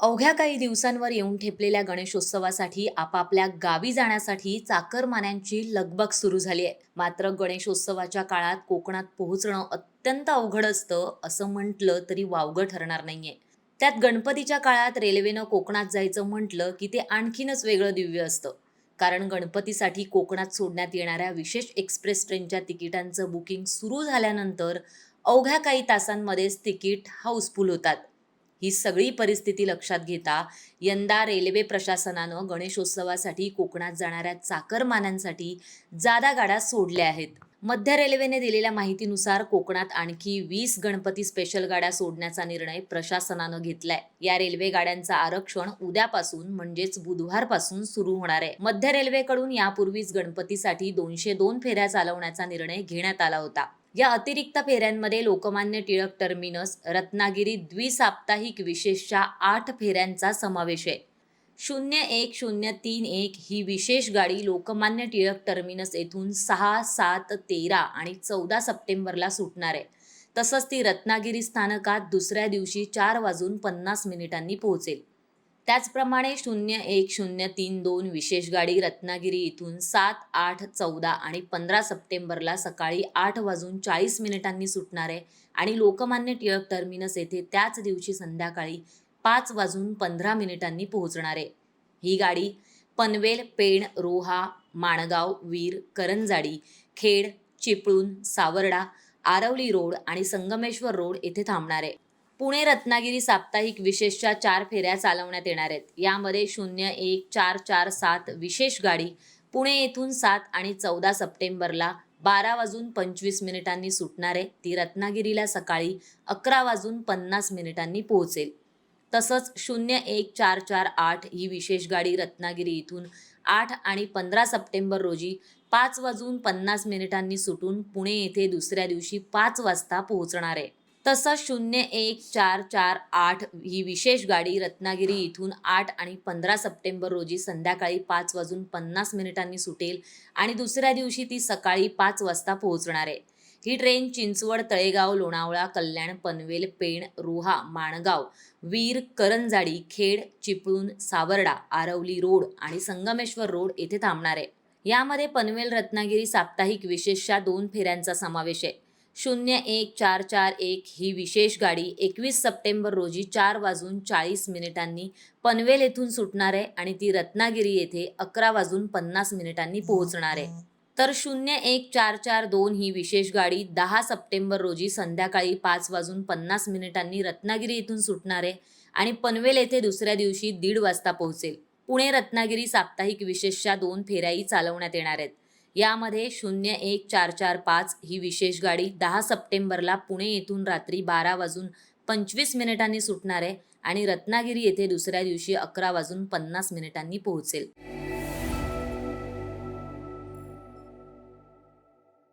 अवघ्या काही दिवसांवर येऊन ठेपलेल्या गणेशोत्सवासाठी आपापल्या गावी जाण्यासाठी चाकरमान्यांची लगबग सुरू झाली आहे. मात्र गणेशोत्सवाच्या काळात कोकणात पोहोचणं अत्यंत अवघड असतं असं म्हटलं तरी वावगं ठरणार नाहीये. त्यात गणपतीच्या काळात रेल्वेनं कोकणात जायचं म्हटलं की ते आणखीनच वेगळं दिव्य असतं. कारण गणपतीसाठी कोकणात सोडण्यात येणाऱ्या विशेष एक्सप्रेस ट्रेनच्या तिकिटांचं बुकिंग सुरू झाल्यानंतर अवघ्या काही तासांमध्येच तिकीट हाऊसफुल होतात. ही सगळी परिस्थिती लक्षात घेता यंदा रेल्वे प्रशासनानं गणेशोत्सवासाठी कोकणात जाणाऱ्या चाकरमानांसाठी जादा गाड्या सोडल्या आहेत. मध्य रेल्वेने दिलेल्या माहितीनुसार कोकणात आणखी वीस गणपती स्पेशल गाड्या सोडण्याचा निर्णय प्रशासनानं घेतलाय. या रेल्वे गाड्यांचं आरक्षण उद्यापासून म्हणजेच बुधवारपासून सुरू होणार आहे. मध्य रेल्वेकडून यापूर्वीच गणपतीसाठी दोनशे दोन फेऱ्या चालवण्याचा निर्णय घेण्यात आला होता. या अतिरिक्त फेऱ्यांमध्ये लोकमान्य टिळक टर्मिनस रत्नागिरी द्विसाप्ताहिक विशेषच्या आठ फेऱ्यांचा समावेश आहे. शून्य एक शून्य तीन एक ही विशेष गाडी लोकमान्य टिळक टर्मिनस येथून सहा सात तेरा आणि चौदा सप्टेंबरला सुटणार आहे. तसंच ती रत्नागिरी स्थानकात दुसऱ्या दिवशी चार वाजून पन्नास मिनिटांनी पोहोचेल. त्याचप्रमाणे शून्य एक शून्य तीन दोन विशेष गाडी रत्नागिरी इथून सात आठ चौदा आणि पंधरा सप्टेंबरला सकाळी आठ वाजून चाळीस मिनिटांनी सुटणार आहे. आणि लोकमान्य टिळक टर्मिनस येथे त्याच दिवशी संध्याकाळी पाच वाजून पंधरा मिनिटांनी पोहोचणार आहे. ही गाडी पनवेल पेण रोहा माणगाव वीर करंजाडी खेड चिपळूण सावर्डा आरवली रोड आणि संगमेश्वर रोड येथे थांबणार आहे. पुणे रत्नागिरी साप्ताहिक विशेषच्या चार फेऱ्या चालवण्यात येणार आहेत. यामध्ये शून्य एक चार चार सात विशेष गाडी पुणे येथून सात आणि चौदा सप्टेंबरला बारा वाजून पंचवीस मिनिटांनी सुटणार आहे. ती रत्नागिरीला सकाळी अकरा वाजून पन्नास मिनिटांनी पोहोचेल. तसंच शून्य एक चार चार आठ ही विशेष गाडी रत्नागिरी इथून आठ आणि पंधरा सप्टेंबर रोजी पाच वाजून पन्नास मिनिटांनी सुटून पुणे येथे दुसऱ्या दिवशी पाच वाजता पोहोचणार आहे. तसं शून्य एक चार चार आठ ही विशेष गाडी रत्नागिरी इथून आठ आणि पंधरा सप्टेंबर रोजी संध्याकाळी पाच वाजून पन्नास मिनिटांनी सुटेल आणि दुसऱ्या दिवशी ती सकाळी पाच वाजता पोहोचणार आहे. ही ट्रेन चिंचवड तळेगाव लोणावळा कल्याण पनवेल पेण रोहा माणगाव वीर करंजाडी खेड चिपळूण सावर्डा आरवली रोड आणि संगमेश्वर रोड येथे थांबणार आहे. यामध्ये पनवेल रत्नागिरी साप्ताहिक विशेषच्या दोन फेऱ्यांचा समावेश आहे. शून्य एक चार चार एक ही विशेष गाडी एकवीस सप्टेंबर रोजी चार वाजून चाळीस मिनिटांनी पनवेल येथून सुटणार आहे आणि ती रत्नागिरी येथे अकरा वाजून पन्नास मिनिटांनी पोहोचणार आहे. तर शून्य एक चार चार दोन ही विशेष गाडी दहा सप्टेंबर रोजी संध्याकाळी पाच वाजून पन्नास मिनिटांनी रत्नागिरी येथून सुटणार आहे आणि पनवेल येथे दुसऱ्या दिवशी दीड वाजता पोहोचेल. पुणे रत्नागिरी साप्ताहिक विशेषच्या दोन फेऱ्याही चालवण्यात येणार आहेत. यामध्ये शून्य एक चार चार पाच ही विशेष गाडी दहा सप्टेंबरला पुणे येथून रात्री बारा वाजून पंचवीस मिनिटांनी सुटणार आहे आणि रत्नागिरी येथे दुसऱ्या दिवशी अकरा वाजून पन्नास मिनिटांनी पोहोचेल.